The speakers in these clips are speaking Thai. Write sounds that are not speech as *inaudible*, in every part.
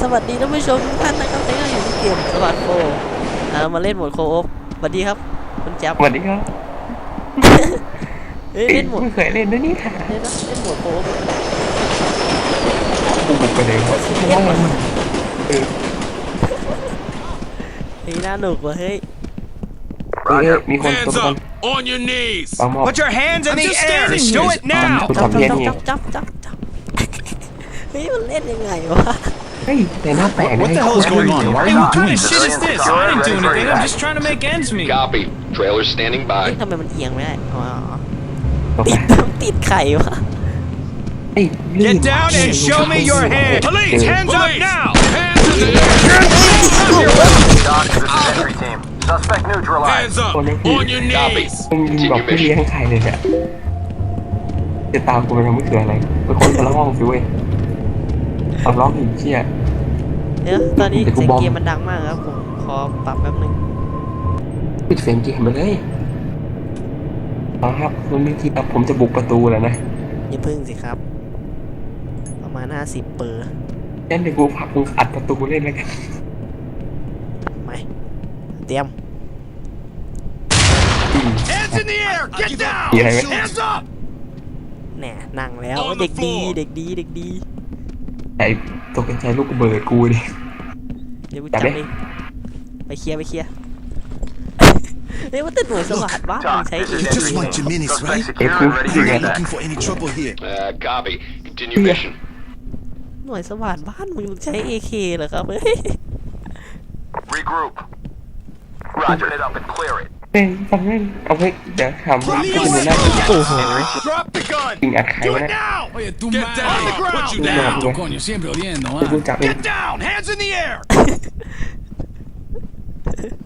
สวัสดีท่านผู้ชมทุกท่านนะครับที่เราอยู่ในเกมสวัสดโฟอ่ามาเล่นโหมดโคโอฟสวัสดีครับคุณแจ๊บสวัสดีครับเฮ้ยเล่นโหมดไม่เคยเล่นด้วยนี่ค่ะเล่นนะเล่นโหมดโคโอฟกูบุกไปเลยครับเพราะว่ามันเออเฮ้ยน่าหนุกว่ะเฮ้ยเออมีคนตัว Hands คน up! On your knees! บางมอบ Put your hands in I'm the just air! standing Do here. it now! คุณจับทำเย็นจับไงจับจับจับเฮ้ยมันเล่นยังไงวะ เฮ้ยแต่หน้าแปลกนะ What the hell is going on? Why Hey, are what you kind doing of shit is this? I didn't do anything. I'm just trying to make ends meet. Copy. Trailer standing เฮ้ย by. ทำไมมันเอียงไม่ได้อ๋อ ต่อไป ติดติดไข่วะ เฮ*laughs* ้ยลื่น Get down and show me your hand! Police, hands up Police! now! Hands in the air! Doc, this is entry team. Suspect neutralized. Hands up! Con em On your Copy. knees! มึงยิงบอกไม่เลี้ยงใครเลยเนี่ยจะตามกูไปทำไม่เกิดอะไรไปคนคนละห้องสิเว้ย เอาล็อกอีกเชี่ย เดี๋ยวตอนนี้เดี๋ยวกูเสียงบอม เกมมันดังมากครับผมขอปรับแป๊บนึงปิดเสียงเกมไปเลยเอาครับมันมีทีครับผมจะบุกประตูแล้วนะอย่าพึ่งสิครับ ประมาณ 50 เปอร์งั้นเดี๋ยวกูผลักมึงอัดประตูเล่นแล้วกันไม่เตรียมอืม Hands in the air! Get down! Yeah, right. Hands up! แหน่นั่งแล้ว On the เด็กดี floor เด็กดีเด็กดี ไอ้ตกใจลูกระเบิดกูดิ เดี๋ยวกูจัจับบดิ เองไปเคลียร์ไปเคลียร์เฮ้ยว่าแต่หน่วยสวัสดว่ามึง Doc, ใช้ this เอ is ง entry just want team. your minutes, Suspect right? secure If we and ready to figure get it Not back. looking for any trouble here. Uh, copy. Continue Yeah. mission. หน่วยสวัสดบ้านมึงใช้ AK เหรอครับเฮ้ย Regroup. Roger it up and clear it. เล่นฟังเล่นเอาไว้เดี๋ยวทำ Drop ก็ the เป็นหัวหน้า gun! โอ้โห Drop the gun! ยิงอัดใคร Do วะ it เนี่ย now! Oye, tú Get mal. down! Put you No, down! no. Coño, siempre oliendo, เดี๋ยวกู ¿ah? จับเอง Get down! Hands in the air!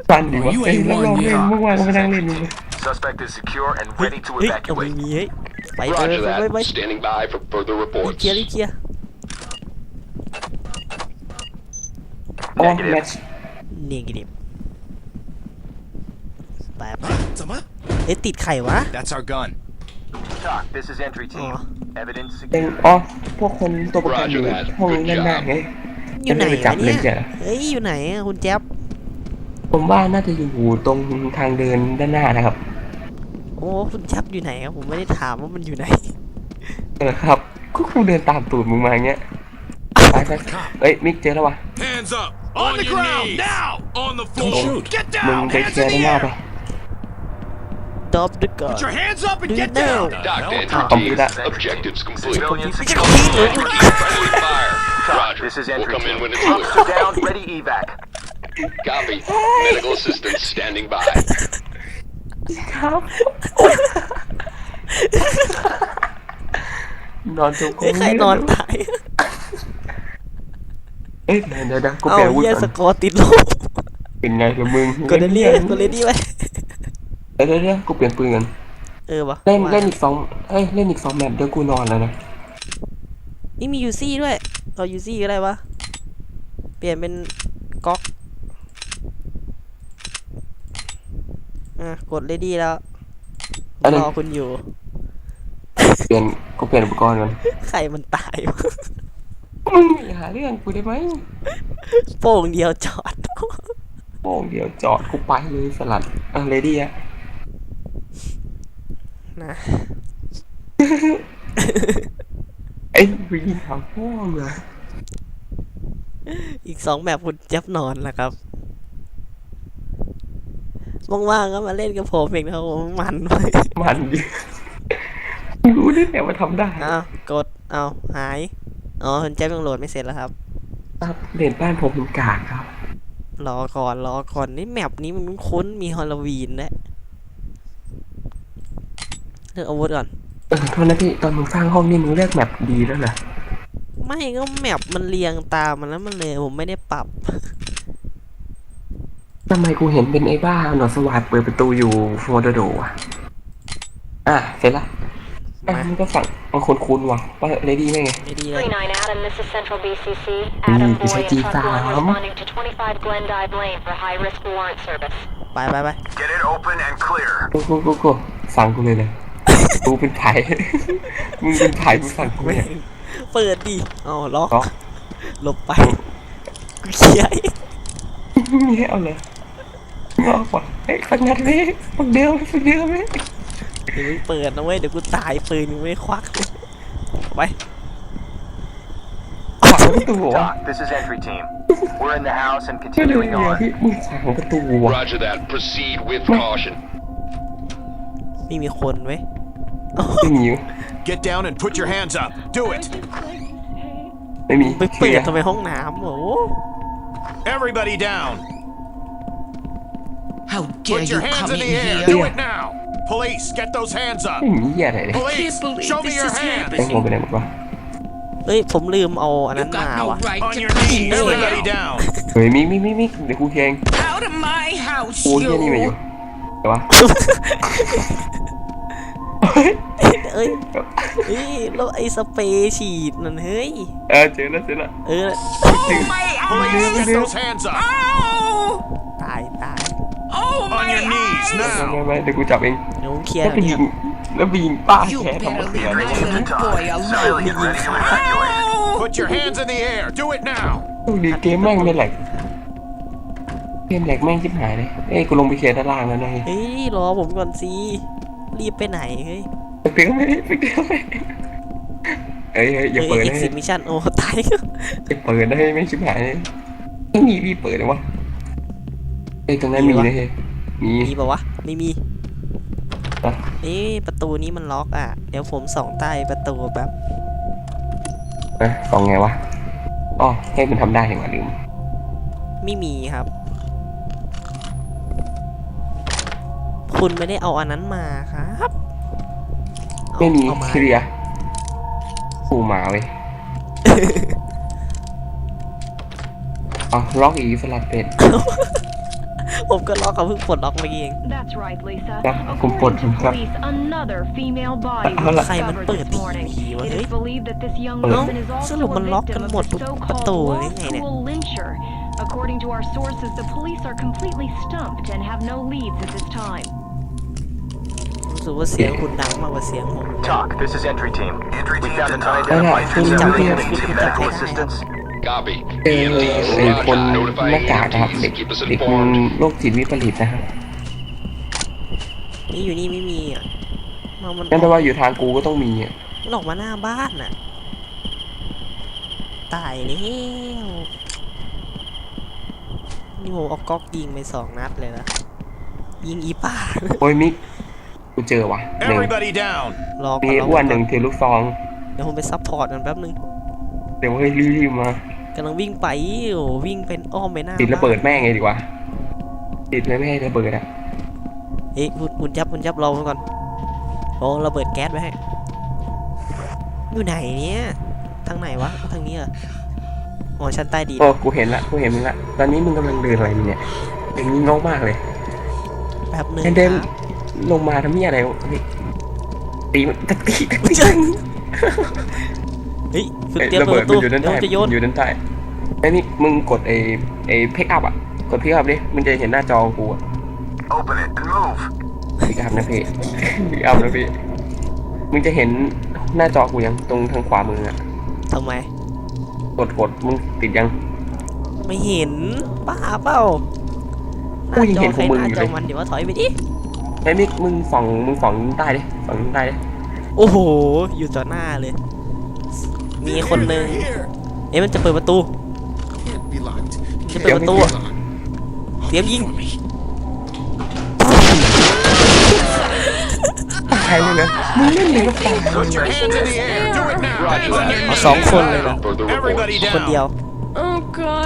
ฟันดิวะ You เอ้ย ain't แล้วลอง one เล่น yet. เมื่อวานก็ไม่นั่งเล่นอยู่เลย Suspect is secure and เฮ้ย ready to เฮ้ยเอาไม่ evacuate. มีเฮ้ยไปไปไป Roger ไปไป that. Standing by for further รีบ reports. เคลียร์รีบเคลียร์อ๋อแม Negative. ทช์เนกดิบ ไปไป Tama? เอ๊ะติดไข่วะ That's our gun. Doc, this is entry team. Oh. Evidence เป็น secure. อ๋อพวกคนตัวประกันอยู่ Roger that. ห้อง Good ด้านหน้า job. ไงอยู่ไหนจะได้ไปจับวะเนี่ยเลยจ้ะเฮ้ยอยู่ไหนอะคุณแจ๊บผมว่าน่าจะอยู่ตรงทางเดินด้านหน้านะครับ โอ้คุณแจ๊บอยู่ไหนครับผมไม่ได้ถามว่ามันอยู่ไหนเออครับก็กูเดินตามตูดมึงมาอย่างเงี้ยไปไปเอ้ยมิกเจอแล้ววะ Hands up! On On the your ground, knees! now! On the Don't floor! shoot. Get มึง down! ไป Hands เคลีย in ร์ด้าน the หน้า air! ไป ดอบดึกก่อน Put your hands up and Do get it now. down! Doc to entry I'll do team. that. Objectives complete. Civilian Please secure. don't Entry team, friendly fire. Doc, Roger. this is We'll entry come in team. when it's Troops clear. are down, ready evac. Copy. Medical assistance standing by. ครับนอนจมเฮ้ยใครนอนตายเอ้ยเดี๋ยวเดี๋ยวเดี๋ยวกูเอาแปลอาวุธเหี้ยก่สอนกอร์ติดลบเป็นไงกับมึงกดเดลี่กดเดลี่ไว้เดี๋ยว เดี๋ยวเดี๋ยวกูเปลี่ยนปืนกันเออวะเล่นเล่นอีกสองเอ้ยเล่นอีกสองแมตช์เดี๋ยวกูนอนแล้วนะนี่มียูซี่ด้วยเอายูซี่ก็ได้วะเปลี่ยนเป็นก๊อกอะกดเลดี้แล้วรอคุณอยู่ เปลี่ยนกูเปลี่ยนอุปกรณ์ก่อนใครมันตายวะมึงอย่าหาเรื่องกูได้ไหมโป่งเดียวจอด โป้งเดี๋ยวจอดกูไปเลยสลัดอะเลดี้อะ นะเอ้ยไปยิงถามพ่อมึงเหรออีกสองแบบคุณเจ็บนอนแหละครับว่างๆก็มาเล่นกับผมเองนะครับผมมันเลยมันดิมึงรู้ได้ไงว่าทำได้อ้าวกดเอาหาย อ๋อคุณเจ็บยังโหลดไม่เสร็จแล้วครับครับเด่นบ้านผมมันกากครับ รอก่อนรอก่อนนี่แมปนี้มันคุ้นๆมีฮอลลวีนด้วย เลือกอาวุธก่อนเออโทษนะพี่ตอนมึงสร้างห้องนี่มึงเลือกแมปดีแล้วเหรอไม่ก็แมปมันเรียงตามมันแล้วมันเลยผมไม่ได้ปรับ ทำไมกูเห็นเป็นไอ้บ้าหนอดสวัสดเปิดประตูอยู่ฟอร์ดโดอะอะเสร็จละอะมามันก็สั่งมันคุ้นๆว่ะว่าเลดี้ไม่ไง ไม่ดีเลย 39 Adam, this is Central BCC. Mm, Adam is Boy it and Tuck One G5? responding to 25 Glendive Lane for high-risk warrant service. ไปไปไป Get it open and clear. กูกูกูกูสั่งกูเลยเลย กูเป็นไผ่มึงเป็นไผ่มึงสั่งกูแม่เนี่ยงเปิดดิเอาล็อกล็อกหลบไปเคลียร์ไม่เอาเลยงอกว่ะเฮ้ยคนงัดพี่ฝึกเดิมฝึกเดิมไหมเดี๋ยวมึงเปิดนะเว้ยเดี๋ยวกูตายปืนมึงไม่ควักเลยไปขวางประตูวะ Doc, this is entry team. We're in the house and ไม่เลย continuing เนี่ย on. พี่มึงขวางประตูวะ Roger that. Proceed with caution. ไม่มีคนเว้ย ไม่มี Get down and put your hands up. Do it. ไม่มี ไป เค เปิ ลี ด ยร์ ทำไมห้องน้ำโอ้โห Everybody down. How dare Put you your hands come in in the air. here? Do it now. Police, get those hands up. ไม่มีเหี้ยอะไรเลย Police, believe show me this your is hands. แตงโมไปไหนหมดวะ เอ้ย ผมลืมเอาอัน You นั้นมา got no ว่ะ right On to your be knees. here. Everybody *laughs* down. เฮ้ยมิกมิกมิกมิกเดี๋ยวกูเคลียร์เอง Out of my house, กูเหี้ยนี่มาอยู่ you. แต่ว่า เฮ้ยเอ้ยเฮ้ยแล้วไอ้สเปรย์ฉีดนั่นเฮ้ย เออเจอแล้วเจอแล้วเออ Oh, my Police, eyes. get those hands up. Oh, ตายตาย oh, On my your knees eyes. ไม่ now. ไม่ไม่เดี๋ยวกูจับเองเดี๋ยวผมเคลียร์แล้วไปเนี่ยิยงแล้วไปยิงป้า You แค่ทำไม better เสีย leave นะ that little boy alone. Civilian ready to evacuate. Oh, Put your hands in the air. Do it now. ดูดีเกมแม่งไม่แหลกเกมแหลกแม่งชิบหายเลยเอ้ยกูลงไปเคลียร์ด้านล่างแล้วนะเฮ้ยรอผมก่อนสิ รีบไปไหนเฮ้ยไปเปลี่ยนไม่ได้ไปเปลี่ยนไม่ได้เอ้ยเฮ้ยอย่าเฮ้ยเปิดอีนะกเฮ้สิยบมิชชั่นโอ้ตายอย่าเปิดนะเฮ้ยไม่งชิบหายเลยไม่มีพี่เปิดเลยวะเอ้ยตรงนั้นมีนะเฮ้ยมีมีปะวะไม่มีนะเอ๊ะประตูนี้มันล็อกอะ เดี๋ยวผมส่องใต้ประตูแบบเอ้ยสองไงวะอ๋อให้มันทำได้อย่างว่าลืม ไม่มีครับ คุณไม่ได้เอาอันนั้นมาครับเอาไม่มีเอามาเคลียร์กูหมาเว้ยอ๋อล็อกอีสลัดเป็ด ผมก็ล็อกเขาเพิ่งปลดล็อกเมื่อกี้เอง That's right, Lisa. Yeah, According good, to yeah. police, another female body Uh, was hold on. ใครมัน discovered เปิด this morning. ผีวะ It เฮ้ย is believed that this young เอ้า woman is ส also รุปมัน a ล็อกกัน victim of หมด the ทุกประ so-called ตู law เลยไงเนี่ย school lyncher. According to our sources, the police are completely stumped and have no leads at this time. รู้สึกว่าเสียงคุณดังมากกว่าเสียงผม Doc, this is entry team. Entry we team found an denied unidentified Wala, civilian wala. needing medical assistance. Copy. เออ EMTs, ไอ้คน Roger. ห Notifying น้ากากนะครับ EMTs. เด็ก Keep us เด็กมัน informed. โรคจิตวิปริตนะครับนี่อยู่นี่ไม่มีอะมันมันนั่นแปลว่าอยู่ทางกูก็ต้องมีอะมันออกมาหน้าบ้านน่ะ ตายแล้วนี่ผมเอาก๊อกยิงไปสองนัดเลยนะยิงอีป่าโอ้ยมิก กูเจอว่ะหนึ่ง Everybody down. รอก่มีอนรออ้วนหก่นึ่อนงถือลูกซอง เดี๋ยวผมไปซัพพอร์ตกันแป๊บนึงเดี๋ยวเฮ้ยรีบๆมากำลังวิ่งไปโอ้วิ่งเป็นอ้อมไปหน้าติดระเบิดบ้านแม่งไงดีกว่า ติดเลยไม่ให้ระเบิดอะเฮ้ยคุณคุณยับคุณยับรอมาก่อนโอ้ระเบิดแก๊สไว้ให้อยู่ไหนเนี่ยทางไหนวะทางนี้เหรออ๋อชั้นใต้ดินโอ้กูเห็นละกูเห็นมึงละตอนนี้มึงกำลังเดินอะไรอยู่เนี่ยอย่างนี้งงมากเลยแป๊บนึงเดินเดินครับ ลงมาทำเหี้ยอะไรวะนี่ตีมันตะตีตะตีเฮ้ยฝึกเอ้ยเตรียมระเปิเบิดดประตูมันอยู่ด้านเดี๋ยวใต้ผมจะโยนมันอยู่ด้านใต้ไอ้นี่มึงกดไอ้ไอ้เพกอัพอะ กดเพกอัพดิมันจะเห็นหน้าจอกูอะ Open it and move. เพกอัพนะพี่เพกอัพนะพี่มึงจะเห็นหน้าจอกูยังตรงทางขวามืออะทำไม กดกดมึงติดยัง ไม่เห็นป้าเปล่ากูยังเห็นของมึงหอยู่น้าจเลอยมันเดี๋ยวว่าถอยไปดิ ไอ้มิกมึงส่องมึงส่องใต้ดิส่องใต้ดิโอ้โห อยู่ต่อหน้าเลย มีคนหนึ่ง Here. เอ๊ะมันจะเปิดประตู Can't be locked. จะเปิดประตูอะเตรียมยิงตายเลยนะมึงเล่นเลยก็ตาย Put your hands in the air. Do it now. Roger Hands on that. your เอา knees. สองคนเลยเหรอ Further Everybody reports. คนเดียว down. Oh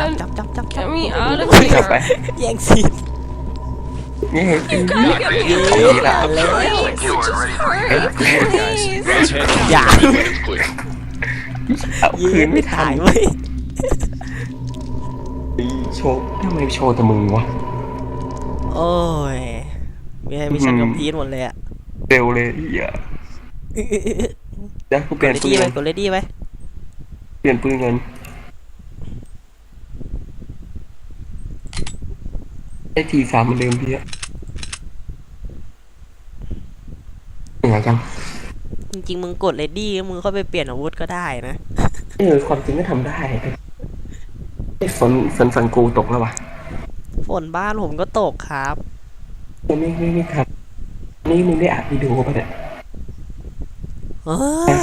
จับ god, จับจับจับจับ get me out of กลับไป here. แย่งซี นนี่เห็นจริง You gotta get me ของดีละแล้ว Secure and ready for evacuation. Please. Heads up. อย่า It's clear. เอายิคืนงไม่ไม่ทัถ่านยเว้ยโชว์ทำไมโชว์แต่มึงวะโอ้ยมีให้มิชชั่นอืมคอมพลีทหมดเลยอะเร็วเลยเหี้ยเดี๋ยวกูเปกลี่ยดนเลปืดี้นไปกันกดเลดี้ไปเปลี่ยนปืนกันไอทีสามมันเดิมพี่อะ เหนื่อยจังจริงๆมึงกดเลดี้มึงเข้าไปเปลี่ยนอาวุธก็ได้นะ เออความจริงก็ทำได้ไอฝนฝนฝนกูตกแล้ววะฝนบ้านผมก็ตกครับนี่นี่นี่นี่ครับ นี่มึงได้อัดวิดีโอป่ะเนี่ยเฮ้ย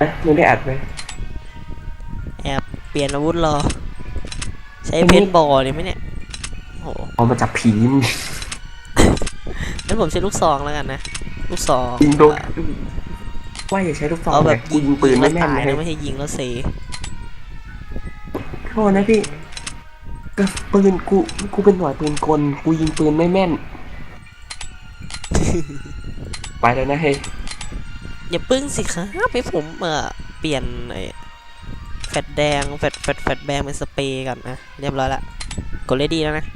นะมึงได้อัดไหมแอบเปลี่ยนอาวุธรอ ใช้เพนบอลเลยไหมเนี่ยโอ้โหเอามาจับผีมึง งั้นผมใช้ลูกซองแล้วกันนะ ลูกซองยิงโดนว่าอย่าใช้ลูกซองเอาแบบเลยกูยิงปืนแล้ไม่วแม่นตายเลยนะไม่ใช่ยิงแล้วเซโทษนะพี่ก็ปืนกูกูเป็นหน่วยปืนกลกูยิงปืนไม่แม่น ไปแล้วนะเฮ้ยอย่าปึ้งสิครับให้ผมเอ่อเปลี่ยนไอ้แฟดแดงแฟดแฟดแฟดแดงเป็นสเปรย์ก่อนนะเรียบร้อยละกดเลดี้แล้วนะ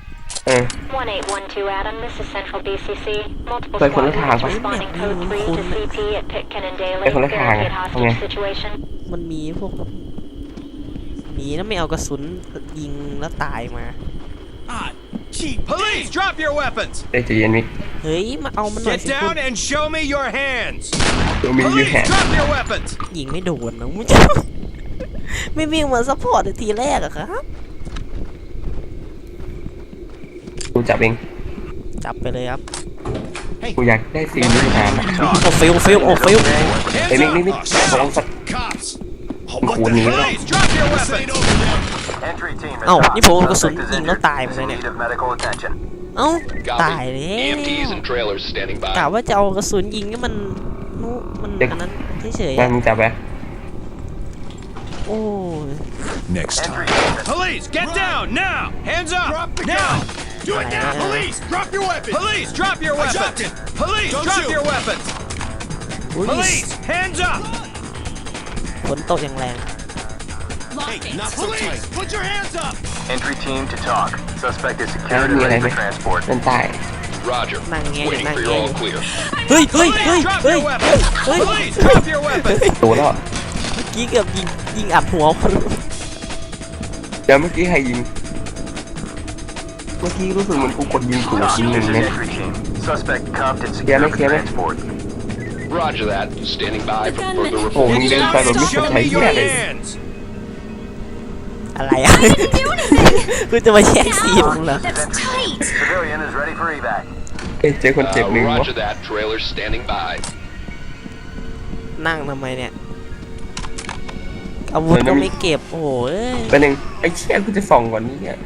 เออ 1812 Adam, this is Central BCC. Multiple Wait, squad คนละทาง units ปะ responding code 3 to CP at Pitkin and Daly. ไปคนละทางอะ Barricade ทำไง hostage situation. มันมีพวกหนีนะไม่เอากระสุนยิงแล้วตายมา Police, drop your weapons. ได้ใจเย็นมิกเฮ้ยมาเอามันหน่อย Get สิคุณ down and show me your hands. ตัวมียู Police, แฮน drop your weapons. ยิงไม่โดนนะมึงจะไม่วิ่งมาซัพพอร์ตทีแรกอะครับ กูจับเอง จับไปเลยครับกูอยากได้สิ่งนี้มานานนะโอ้ฟิลฟิลโอ้ฟิลไอ้มิกมิกมิกลองสัก Cops. คูนี้แล้ว Police, drop your weapons. Entry team is เอ้า down. นี่ผมเอากระสุน Suspect is ยิงแล้ว injured. ตายหมดเลยเนี่ย Need of medical attention. เอ้าตาย Copy. แล้ว EMTs and trailers standing กะ by. ว่าจะเอากระสุนยิงให้มันนู้มันเด็กอันนั้นเฉยๆงั้นอะมึงจับไปโอ้ย Next Entry team is Police, get down now. Hands up. Drop the now. Do it now. Police, drop your weapons. Police, drop your weapons. Police, drop your weapons. อุ๊ย Police, hands up. ฝนตกอย่างแรง Police, put your hands up. entry team to talk. Suspect is แล้ว secured มี and อะไร ready ไหม for transport. ด้านใต้ Roger. Mang nghe, Waiting mang for your nghe. all clear. เฮ้ยเฮ้ยเฮ้ย Police, drop เฮ้ย your weapons. เฮ้ย Police, drop your weapons. ตัวแล้ว เมื่อกี้เกือบยิงยิงอัดหัวคน เดี๋ยวเมื่อกี้ใครยิง เ มื่อกี้รู้สึกเหมือนกูกดยิงถูกยิงหนึ่ง This is เนี่ย entry team. Suspect cuffed and Yeah, secured make for sure. transport. Roger that. Standing by for further โอ้มึง reports. เดินไปแบบไม่สน Show ใจ me เหี้ your ยเลย hands. อะไรอะคุณจะมาแย่งซีนผมเหรอ Civilian is ready for evac. เอ้ยเจอคนเจ็บ Uh, หนึ่งวะ roger that. Trailers standing by. นั่งทำไมเนี่ย อาวุธก็ไม่เก็บ โอ้โหเอ้ยเป็นหนึ่งไอ้เชี่ยกูจะส่องก่อนนี้เนี่ย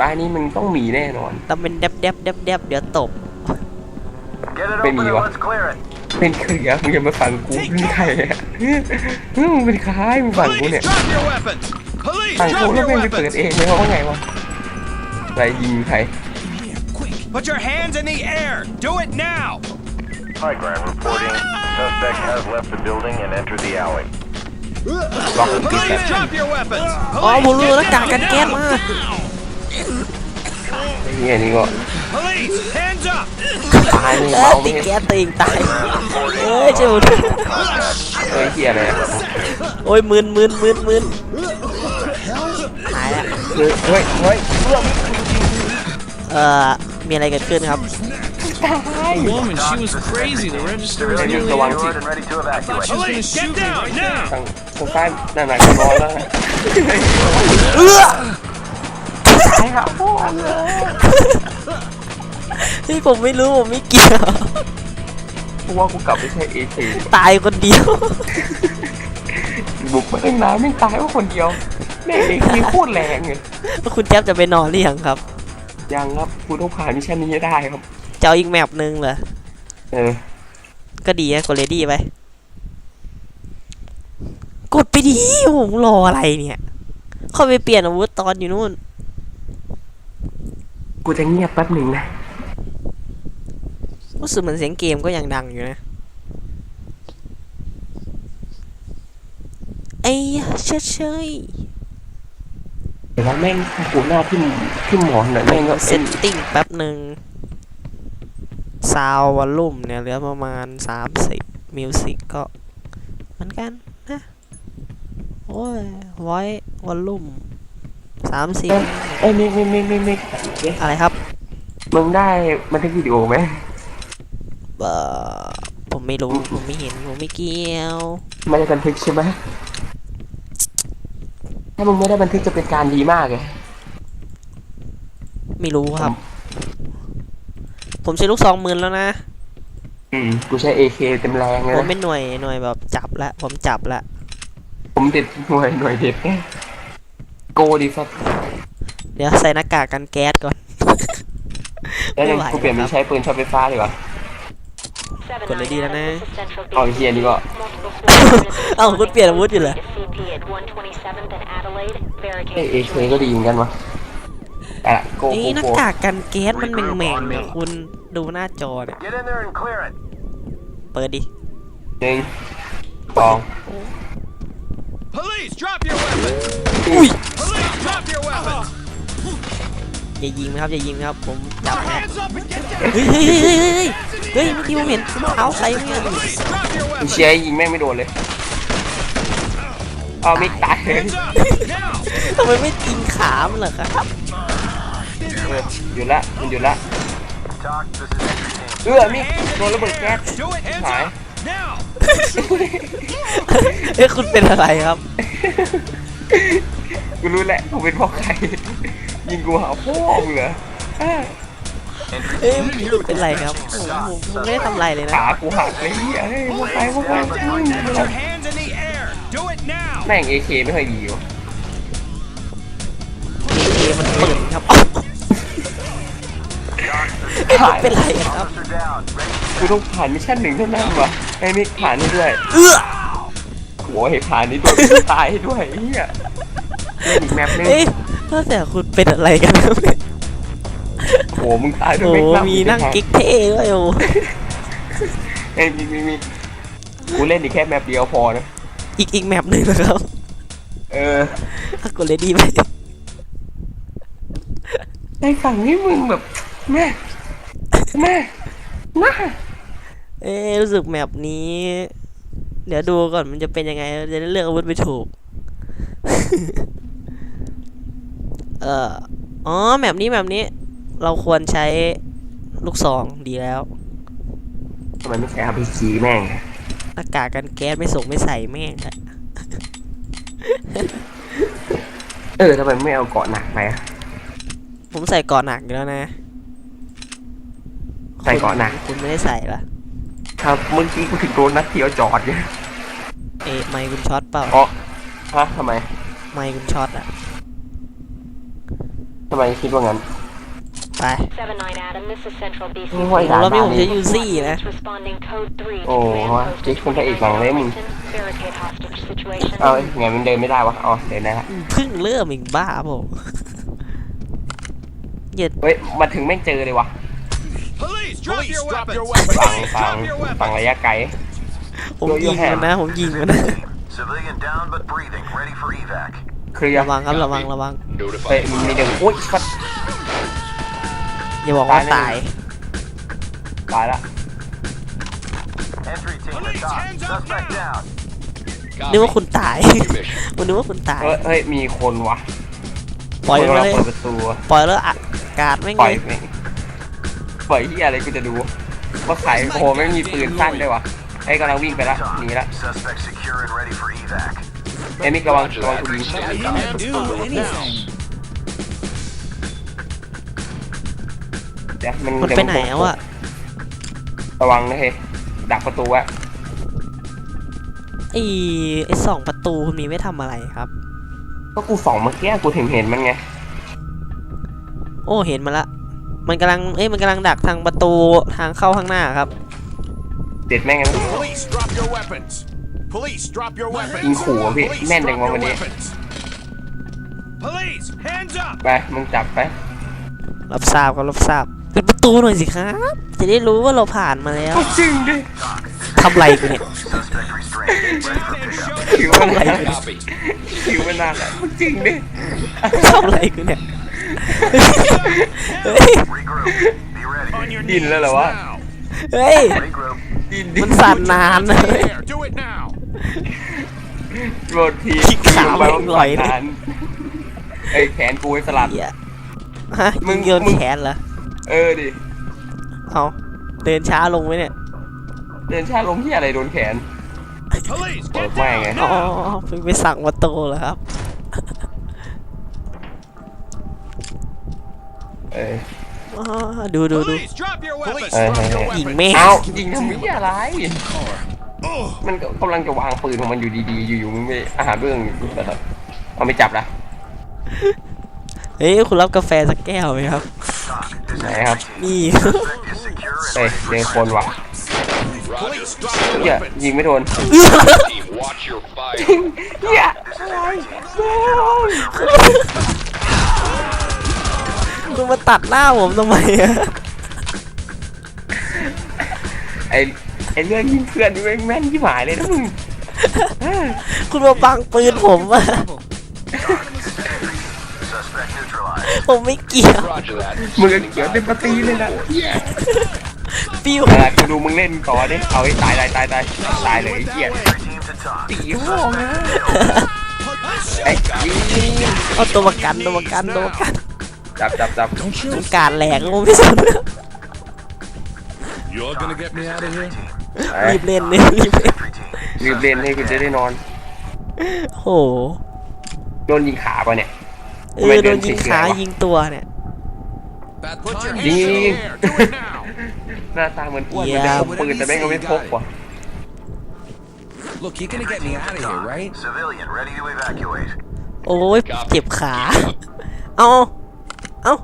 ซ้ายนี้มึงต้องมีแน่นอนทำเป็นแดบแดบแดบแดบเดี๋ยวตบ Get it Bên open gì and vậy? let's clear it. เป็นใครอะมึงอย่ามาฟังกูเป็นใครอะมึงเป็นใครมึงฟังกู Police, เนี่ย drop your weapons. Police, ฟังกู drop แล้ว your แม่งไปเปิด weapons. เองเลยว่าไงวะอะไรยิงใคร Put your hands in the air. Do it now. High ground reporting. Suspect has left the building and entered the alley. ล็อกกูปิด Police, อะ drop your weapons. อ๋อ Police, ผมรู้ get แล้วกากกัน down แก๊ส now. มา ไอ้เหี้ยนี่ก็ Police, hands up. ตายเลยเอ้เมายติไม่ดเห็นแก๊สตัวเองตายเอ้ยเจ้าเฮ้ยเหี้ยอะไรอะโอ้ยมึนมึนมึนมึนหายละเฮ้ยเฮ้ยเฮ้ยเอ่อมีอะไรเกิดขึ้นครับ woman, she was crazy. The register was Civilian nearly One secured seat. and ready to evacuate. Police, get down now. ทางทางซ้ายนั่นน่ะกูนอนแล้ว นะเอื้อใช่ครับพ่อที่ผมไม่รู้ผมไม่เกี่ยวกูว่ากูกลับไปใช้เอทีตายคนเดียว บุกมาตั้งนานไม่ตายว่าคนเดียวแม่งเอทีโคตรแรงเลยแล้วคุณแจ๊บจะไปนอนหรือยังครับ ยังครับกูต้องผ่านมิชชั่นนี้ให้ได้ครับจะเอาอีกแมปหนึ่งเหรอเออก็ดีนะกดเลดี้ไปกดไปดีโอ้โหรออะไรเนี่ย เข้าไปเปลี่ยนอาวุธตอนอยู่นู่น กูจะเงียบแป๊บหนึ่งนะรู้สึกเหมือนเสียงเกมก็ยังดังอยู่นะ ไอ้ยะเชยเชยเดี๋ยวว่าแม่งกูหน้าที่ที่หมอนน่ะแม่งก็เซเส้นตติ้งแป๊บหนึ่งซาววอลลุ่มเนี่ยเหลือประมาณ 30มิวสิกก็เหมือนกันนะ โอ้ยไว้วอลลุ่ม สามสิบเอ้ยมิกมิกมิกมิกมิกอะไรครับ มึงได้บันทึกวิดีโอไหมเออผมไม่รู้ผมไม่เห็นผมไม่เกี่ยวไม่ได้บันทึกใช่ไหมถ้ามึงไม่ได้บันทึกจะเป็นการดีมากเลยไม่รู้ครับ ผมใช้ลูกซองมืนแล้วนะ อืมกูใช้ AK เต็มแรงเลยผมนะเป็นหน่วยหน่วยแบบจับละ ผมจับละ ผมเด็ดหน่วยหน่วยเด็ดไง โกดีสักเดี๋ยวใส่หน้ากากกันแก๊สก่อน แล้วยังไม่ไหวกูเปลี่ยนเป็นใช้ปืนช็อตไฟฟ้าดีกว่ากดเลยดีแล้วนะ เอาไอ้เฮียนี่ก็ เอ้าคุณเปลี่ยนอาวุธอยู่เหรอไอ้เอเคก็ดีเหมือนกันวะแต่ละโกนี่โกหน้าโกกากกันแก๊สมันแหม่งๆเนี่ยคุณดูหน้าจอเนี่ย Get in there and clear it. เปิดดิหนึ่งสอง Police, drop your weapons. อุ้ย Police, drop your weapons. อย่ายิงนะครับอย่ายิงนะครับผมจับนะ Hands up and get down. เฮ้ยเฮ้ยเฮ้ยเฮ้ยเฮ้ยเฮ้ยเมื่อกี้ผมเห็นเท้าใครเนี่ย Police, drop your กู weapons. เชียร์ให้ยิงแม่งไม่โดนเลยเอามิกตายเลย Hands up now. ทำไมไม่ยิงขามันเหรอครับเอออยู่ละมันอยู่ละ Talk, this is entry team. เอื้อมิกโดนระเบิดแก๊ส Do it. Hands หาย up now. เฮ้ยคุณเป็นอะไรครับ กูรู้แหละกูเป็นเพราะใคร ยิงกูหาพ่อมึงเหรออ่า Entry เอ้ย team. คุณเป็นไรครับผมผมผมไม่ได้ทำอะไรเลยนะขากูหักเลยเฮียเฮ้ยพวกใครพวกใคร Put your hands in the air. Do it now. แม่งเอเคไม่ค่อยดีวะเอมันเปิดครับผ่านเป็นไรครับ Officer down. Ready กูต้องผ่านมิชชั่นหนึ่งเท่านั้นวะ ไอ้มิกผ่านให้ด้วยเอื้อโหัวเหตุผ่านนี้ด้วยตายให้ด้วยเฮียเล่นอีกแมปนึงเอ้ยว่าแต่คุณเป็นอะไรกันครับเนี่ยโหมึงตายด้วยโอ้มิกมีนั่งกิ๊กเท่ด้วยโอ้ไอ้ยมีมีมีกูเล่นอีกแค่แมปเดียวพอนะอีกอีกแมปหนึ่งนะครับเอออะกดเลยดีไหมในฝั่งนี้มึงแบบแม่แม่แม่ เอ้ยรู้สึกแมปนี้ เดี๋ยวดูก่อนมันจะเป็นยังไงจะได้เลือกอาวุธไปถูก เอออ๋อแมปนี้แมปนี้ เราควรใช้ลูกซองดีแล้วทำไมไม่ใช่อาพีจีแม่งหน้ากากกันแก๊สไม่ส่งไม่ใส่แม่งอะเออทำไมไม่เอาเกาะหนักไปอะผมใส่ก่อนหนักอยู่แล้วนะใส่เกาะหนัก คุณไม่ได้ใส่ละ ครับเมื่อกี้กูถึงโดนนัดเดียวจอดไงเอ๊ะไมค์คุณช็อตเปล่าอ๋อฮะทำไมไมค์คุณช็อตอะทำไมคิดว่างั้น ไป 79 Adam, this is Central BC. โอ้ยโอ้รอบนี้ผมใช้ด่ายูซี่นะ Responding code 3 โอ้วะจิ๊กคุณพระเอกหลังเลยมึง Barricade hostage situation. เอาไงมันเดินไม่ได้วะอ๋อเดินได้ละเพิ่งเริ่มอีกบ้าผมอย่าเฮ้ยมาถึงแม่งเจอเลยวะ Police, drop Police, your drop weapons. your weapons. ฟัง Police, ฟัง drop your ฟัง weapons. ระยะไกล ผมยิงมันนะ ผมยิงมันนะ Civilian down but breathing. Ready for evac. เคลียระร์วังครับระวังระวัง เฮ้ย Notify. มันมีเดินโอ้ยฟัดอย่าบอกว่าตาตายยตายละ Entry team to Police, talk. hands up Suspect now. down. นึกว่าคุณตาย Your mission. ผมนึกว่าคุณตาย เฮ้ยเฮ้ย มีคนวะปล่อยคมันนไปกำเลยเปิดประตูอะปล่อยแล้วอากาศไม่งปล่อยเลยแม่ง ปล่อยที่อะไรกูจะดูว่าใครโอ้โหไม่งมีปืนสั้นด้วยวะไอ้ยกำลังวิ่งไปละ Talk. หนีละ Suspect secure and ready for evac. ไอ้มิกระวัง Roger ระวัง that. กูยิง Stand Can't by. do anything. เดี๋ยวมันมันเดี๋ยวไปไหนแล้วอะระวังนะเฮ้ยดักประตูอะไอ้ไอ้สองประตูคุณมีไว้ทำอะไรครับ ก็กูส่องเมื่อกี้กูถึงเห็นมันไง โอ้เห็นมาละ มันกำลัง เอ้ย มันกำลังดักทางประตูทางเข้าข้างหน้าครับ เด็ดแม่งกัน Police, drop your weapons. Police, drop your ยิง weapons. ขู่อะพี่ Police, แม่นจัง drop วะ your วันนี้ weapons. Police, hands up. ไป มึงจับไป รับทราบก็รับทราบปิดประตูหน่อยสิครับ จะได้รู้ว่าเราผ่านมาแล้วจริงดิทำไรกูเนี่ย Suspect restrained. Ready for And pickup. show คิวมันนาน Copy. คิวมันนานอะจริงดิ ทำไรกูเนี่ย เฮ้ย Regroup. Be ready. on your ดิน knees แล้วเหรอวะ now. เฮ้ย Regroup. ดินดิมันสั่นนานนะ There, do it now. โรดทีขี้ขาแม่งลอยเลยนานไอ้ยแขนกูไอ้สลัด เหี้ยฮะมึมึงง โยนมึงแขนเหรอ เออดิ เอาเดินช้าลงไหมเนี่ย เดินชาลงที่อะไรโดนแขน Police, Ôi, get khoan down kìa. อ๋อ now. เพิ่งไปสั่งมาโตเหรอครับ เอออ๋อดูดูดู Police, drop your weapons. เออเออเออยิงแม่ง เอายิงทำไมอะไร มันก็กำลังจะวางปืนของมันอยู่ดีๆ อยู่ๆมึงไปอาหารเรื่องนะครับเอาไม่จับละเฮ้ยคุณรับกาแฟสักแก้วไหมครับ ไหนครับนี่ Is secure เอ้ยเจอคนว่ะ Police, drop your เหี้ย weapons. ยิงไม่โดน Team, watch your fire. เหี้ยคุณ มาตัดหน้าผมทำไมอะไอไอเรื่องยิงเพื่อนนี่แม่งแม่นที่หมายเลยนะมึงคุณมาบังปืนผมอะ suspect neutralized. ผมไม่เกี่ยว Roger that. มึงเขียวเต็มปตีเลยนะปิ้ว เออกูดูมึงเล่นต่อดิเอาไอ้ตายตายตายตายตายเลยไอ้เหี้ย Three teams to talk. ตีห้องนะไอ้ยิงเอาตัวประกันตัวประกันตัวประกัน จับจับจับต้องการแหลกผมไม่สน You're gonna get me out of here? ไปรีบเล่นเนี่ยรีบเล่นรีบเล่นให้กูจะได้นอน โหโดนยิงขาป่ะเนี่ย เออโดนยิงขายิงตัวเนี่ย About time. ยิง Do it now. หน้าตาเหมือนอ้วนเหมือนได้พกปืนแต่แม่งก็ไม่พกว่ะ Look, you're gonna get me out of here, right? Civilian ready to evacuate. โอ้ยเจ็บขา เอา เอา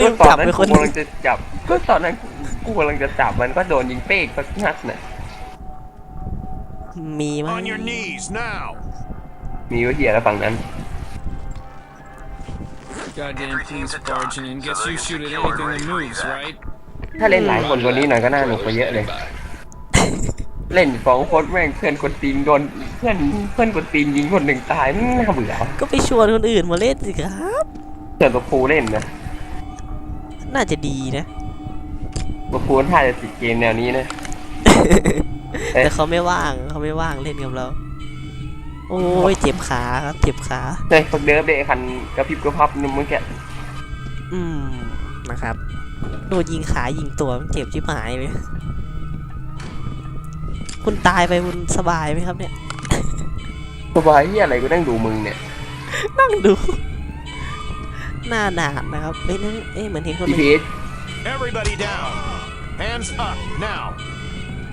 ลืก็มตอนจับนั้นไปกูคนกำลังจะจับ ก็ตอนนั้นกูกำลังจะจับมันก็โดนยิงเป๊กสักนัดน่ะมีมั้ย On your knees now. มีไว้เหี้ยแล้วฝั่งนั้น Goddamn police barging in. Guess you shoot at anything that moves, right? ถ้าเล่นหลายคนกว่านี้หน่อยก็น่าหนุกกว่าเยอะเลย เล่นสองคนแม่งเพื่อนกดตีนโดนเพื่อนเพื่อนกดตีนยิงคนหนึ่งตายมันน่าเบื่อก็ไปชวนคนอื่นมาเล่นสิครับ เจอตัวครูเล่นนะน่าจะดีนะตัวครูท่าจะติดเกมแนวนี้นะเอ๊ะแต่เขาไม่ว่างเขาไม่ว่างเล่นกับเรา โอ้ยเจ็บขาครับเจ็บขาเฮ้ยฟักเดิร์ฟเดคันกระพริบกระพับนุ่มมึงแกอืมนะครับโดนยิงขายิงตัวมันเจ็บชิบหายเลย คุณตายไปคุณสบายไหมครับเนี่ย สบายที่อะไรกูนั่งดูมึงเนี่ย นั่งดู หน้าหนาดนะครับเอ้ยนั่นเอ้ยเหมือนเห็นคนหนึ่ง GPS Everybody down. Hands up now.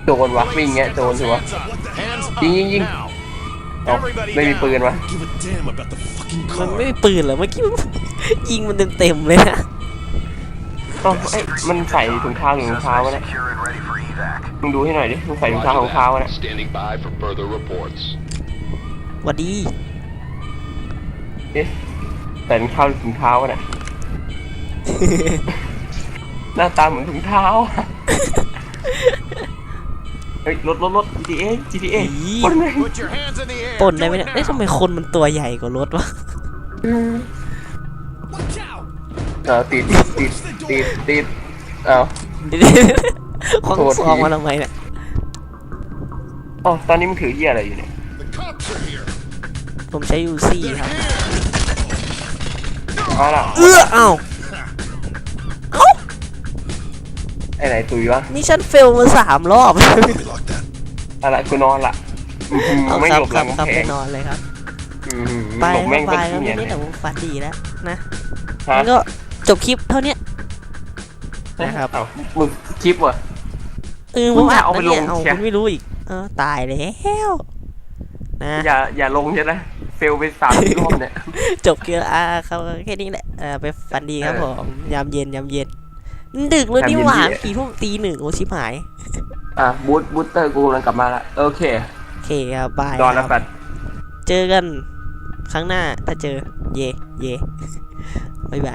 โจรวะ วิ่งเงี้ยโจรสิวะ Hands up. Hands up ยิงยิงยิง now. เอ้า Everybody ไม่มี down. ปืนวะ Give a damn about the fucking มัน car. ไม่มีปืนเหรอเมื่อกี้มัน ยิงมันเต็มๆเลยนะเอ้าเอ้ยมันใส่ถุงเท้าหรือถุงเท้าวะเนี่ย Secure and ready for evac. มึงดูให้หน่อยดิ มึงใส่ถุงเท้า Roger ถุงเท้าวะเนี่ย that. Standing by for further reports. หวัดดี เอ๊ะ ใส่ถุงเท้าหรือถุงเท้าวะเนี่ยหน้าตาเหมือนถุงเท้าอะเฮ้ยรถรถรถ GTA GTA อีคนแม่ง Put your hands in the air. ปล้นได้ไหม Do เนี่ย it เอ้ย now. ทำไมคนมันตัวใหญ่กว่ารถวะ Watch out. เออติดติดติดติดเอ้าควังโทษที ซองมาทำไมเนี่ยอ๋อตอนนี้มึงถือเหี้ยอะไรอยู่เนี่ย The cops are here. ผมใช้ยูซี่ครับ เอาล่ะเอื้อเอ้าเอ้าไอ้ไหนตุยวะนี่ฉันเฟลมาสามรอบ เอาล่ะกูนอนละอื้อหือเอาไม่ครัหบลบหครัลับงครับแพไปงนอนเลยครับ อื้อหือไปหลบครัแม่บงไปก็ครับเหี้ยนี่เนี่ยแต่ผมฝันดีแล้วนะฮะงั้นก็จบคลิปเท่าเนี้ยนะครับเอ้ามึงคลิปวะเออมึผมงอัดเอาไปนะเนี่ยลงเอาเชียคุณไม่รู้อีก เออตายแล้วนะอย่าอย่าลงใช่ไหม เฟลไปสามสี่รอบเนี่ย จบเกียร์อาเขาแค่นี้แหละเออไปฝันดีครับเอผอมยามเย็นยามเย็น ดึกเลยยามนี่เย็นหว่าดีกี่ทุ่มตีหนึ่งโอชิบหาย อะบูทบูสเตอร์กูกำลังกลับมาละโอเค โอเคครับบายนอนคแล้วรับแปดเจอกัน ครั้งหน้าถ้าเจอ เย่เย่บ๊ายบาย